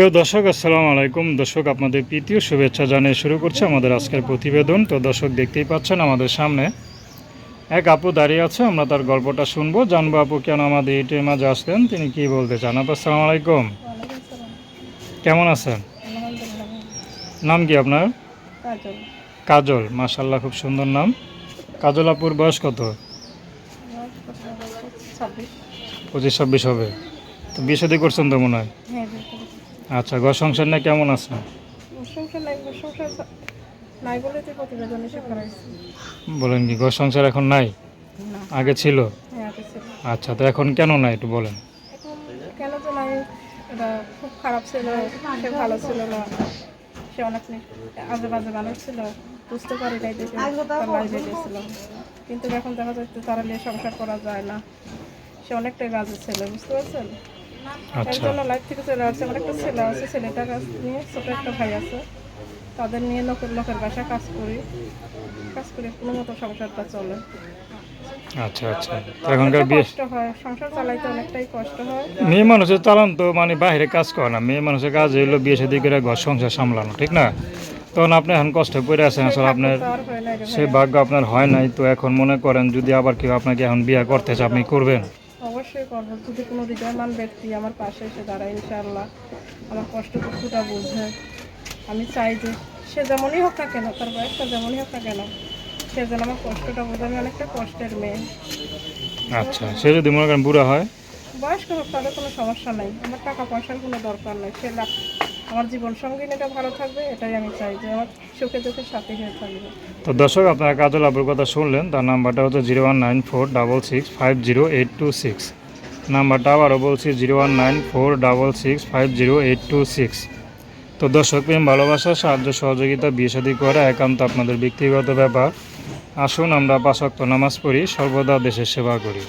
প্রিয় দর্শক আসসালামু আলাইকুম। দর্শক আপনাদের প্রীতীয় শুভেচ্ছা জানিয়ে শুরু করছে আমাদের আজকের প্রতিবেদন। তো দর্শক দেখতেই পাচ্ছেন আমাদের সামনে এক আপু দাঁড়িয়ে আছে। আমরা তার গল্পটা শুনব। জানব আপু কেন আমাদের ইটের মাঝে আসলেন? তিনি কি বলতে চান? আপু আসসালামু আলাইকুম। কেমন আছেন? নাম কি আপনার? কাজল। মাশাল্লাহ খুব সুন্দর নাম। কাজল আপুর বয়স কত। পঁচিশ ছাব্বিশ হবে। তো বিয়ে করছেন তো মনে হয়? হ্যাঁ। আচ্ছা ঘর সংসার নিয়ে কেমন আছেন সংসার নাই, সংসার নাই বলে তো প্রতিবেদন এসে করাইছি। বলেন কি ঘর সংসার এখন নাই? আগে ছিল? হ্যাঁ, আগে ছিল। আচ্ছা তো এখন কেন নাই একটু বলেন? কেন যে নাই, এটা খুব খারাপ ছিল, সে ভালো ছিল না। সে অনেক আজে বাজে মানুষ ছিল বুঝতে পারি নাই দেখে তার গেছিল। কিন্তু এখন দেখা যাচ্ছে তারা নিয়ে সংসার করা যায় না। সে অনেকটাই বাজে ছেলে বুঝতে পারছেন? এর আচ্ছা জন্য লাইফ থেকে চলে আসছে আমার একটা ছেলে আছে ছেলেটার কাছ নিয়ে ছোট একটা ভাই আছে। তাদের নিয়ে লোকের লোকের বাসায় কাজ করি। কাজ করে কোনো মতো সংসারটা চলে। আচ্ছা আচ্ছা। এখনকার বিয়ে কষ্ট হয়। সংসার চালাইতে অনেকটাই কষ্ট হয়। মেয়ে মানুষের চালান তো মানে বাইরে কাজ করে না। মেয়ে মানুষের কাজ হইল বিয়ে শাদী করে ঘর সংসার সামলানো ঠিক না? তখন আপনি এখন কষ্ট করে আছেন আসলে আপনার সে। ভাগ্য আপনার হয় নাই তো এখন মনে করেন যদি আবার কেউ আপনাকে এখন বিয়ে করতে চায় আপনি করবেন? অবশ্যই করব যদি কোনো হৃদয়মান ব্যক্তি আমার পাশে এসে দাঁড়ায় ইনশাআল্লাহ। আমার কষ্ট দুঃখটা বুঝে। আমি চাই যে সে যেমনই হোক না কেন তার বয়সটা যেমনই হোক না কেন সে যেন আমার কষ্টটা বোঝে। আমি অনেকটা কষ্টের মেয়ে। আচ্ছা সে যদি মনে করেন বুড়া হয়? বয়স্ক হোক তাদের কোনো সমস্যা নাই। আমার টাকা পয়সার কোনো দরকার নেই। সে লাভ আমার জীবন সঙ্গিনীটা ভালো থাকবে এটাই আমি চাই যে আমার সুখে দুঃখে সাথে হয়ে থাকবে। তো দর্শক আপনারা কাজল আপুর কথা শুনলেন তার নাম্বারটা হচ্ছে zero one nine four double six five zero eight two six. নাম্বারটা আবারও বলছি zero one nine four double six five zero eight two six. তো দর্শক প্রেম, ভালোবাসা, সাহায্য, সহযোগিতা, বিয়ে সাদী করা একান্ত আপনাদের ব্যক্তিগত ব্যাপার। আসুন আমরা পাশক্ত নামাজ পড়ি, সর্বদা দেশের সেবা করি।